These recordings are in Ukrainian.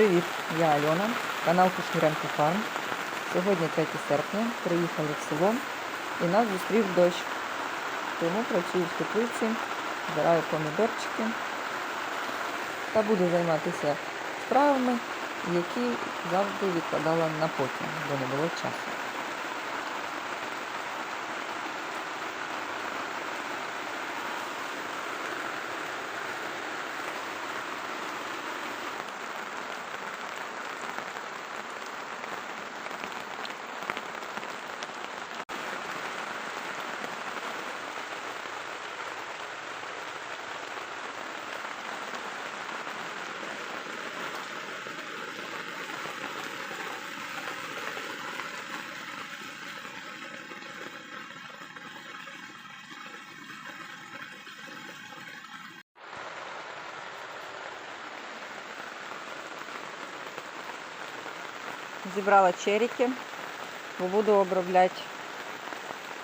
Привіт, я Альона, канал Кушніренко Фарм. Сьогодні 3 серпня, приїхали в село і нас зустрів дощ. Тому працюю в теплиці, збираю помідорчики та буду займатися справами, які завжди відкладала на потім, бо не було часу. Зібрала черіки, бо буду обробляти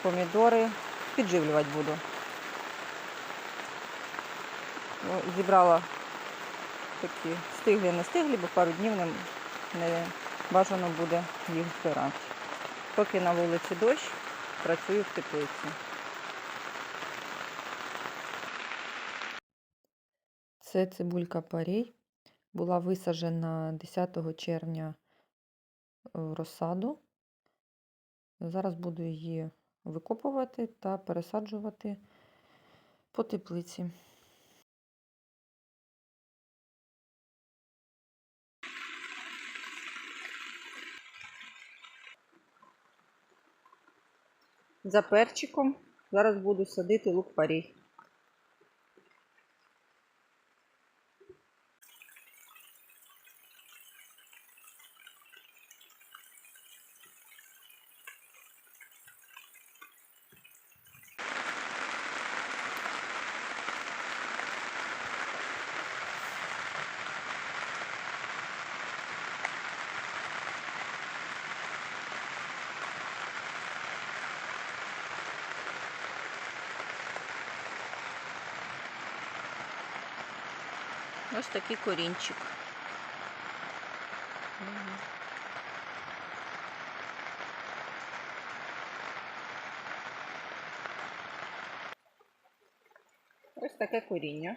помідори, підживлювати буду. Ну, Зібрала такі стиглі, не стиглі, бо пару днів не, не бажано буде їх збирати. Поки на вулиці дощ, працюю в теплиці. Це цибулька парій. Була висаджена 10 червня розсаду. Зараз буду її викопувати та пересаджувати по теплиці. За перчиком зараз буду садити лук парій. Ось такий корінчик. Ось таке коріння.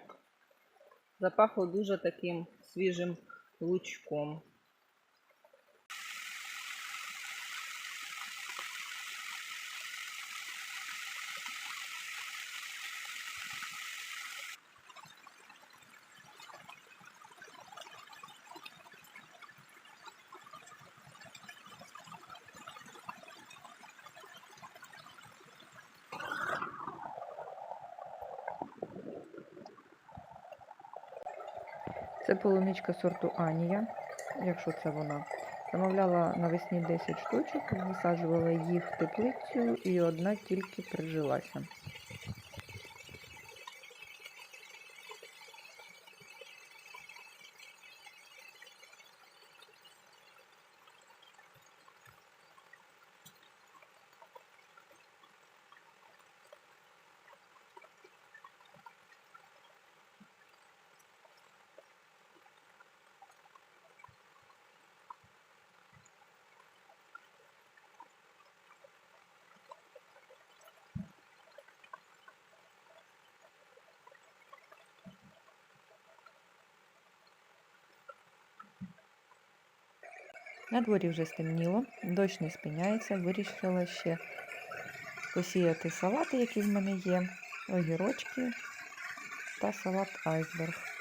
Запахло дуже таким свіжим лучком. Це полуничка сорту Анія, якщо це вона. Замовляла навесні 10 штучок, висаджувала їх в теплицю і одна тільки прижилася. На дворі вже стемніло, дощ не спиняється, вирішила ще посіяти салати, які в мене є, огірочки та салат айсберг.